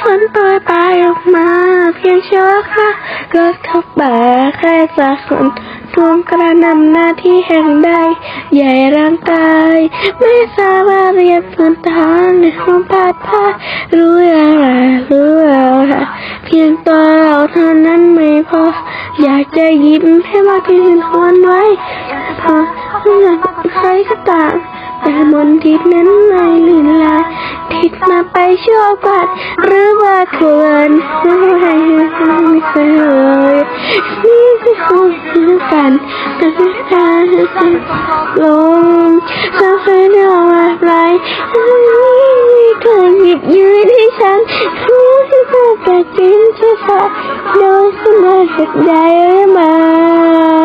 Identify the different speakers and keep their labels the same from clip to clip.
Speaker 1: ฝนโปรยปลายออกมา เพียงชั่วคราวกระทบบ่าใครจากฝนทวงกระนำหน้าที่แห่งใด ใหญ่ร่างกาย ไม่สามารถเรียกพื้นทางในความพาดพลารู้อะไรรู้อะไรเพียงตัวเราเท่านั้นไม่พอ อยากจะยิ้มให้มาที่สุดคนไว้พอเพื่อนใครก็ตามแต่มนทิศนั้นไม่ลืนลาย ทิศมาไปชั่วกัดหรือว่าควรให้ไม่เคยเลยนี่คือคนเดียวกันแต่ไม่ทางลงจะเคยเรียกว่าอะไรไม่เคยหยิบยืนให้ฉันรู้ที่เธอแต่จิ้มที่ฝาโดยสมาเหตุใดมา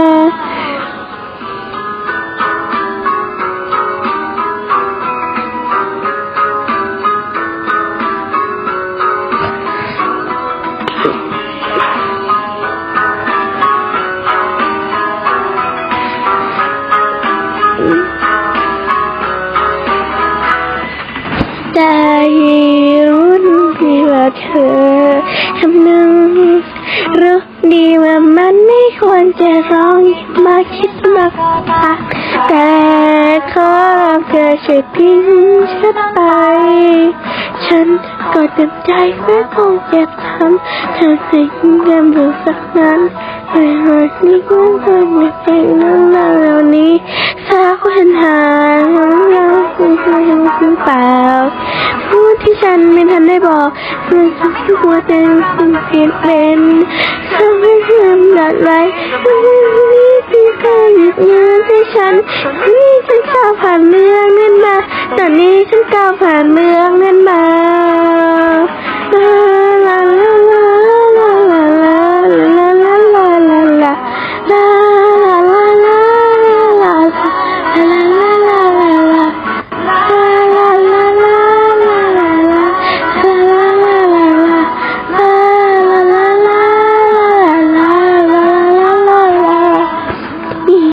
Speaker 1: ดีว่ามันไม่ควรจะร้องมาคิดมากแต่ขอร้องเธอช่วยทิ้งฉันไป ฉันก็เต็มใจไม่คงจะทำเธอสิ่งเดิมอยู่สักนั้นแต่หากนี้ก็คงไม่เป็นเรื่องราวเหล่านี้สักวันหาเราคงจะยังเปล่า ที่ฉันไม่ทันได้บอกเมื่อสักหัวใจคงเปลี่ยนเป็นทำให้เธอหลัดไหลนี่คือการหยุดยืนให้ฉันนี่ฉันก้าวผ่านเมืองนั้นมาตอนนี้ฉันก้าวผ่านเมืองนั้นมา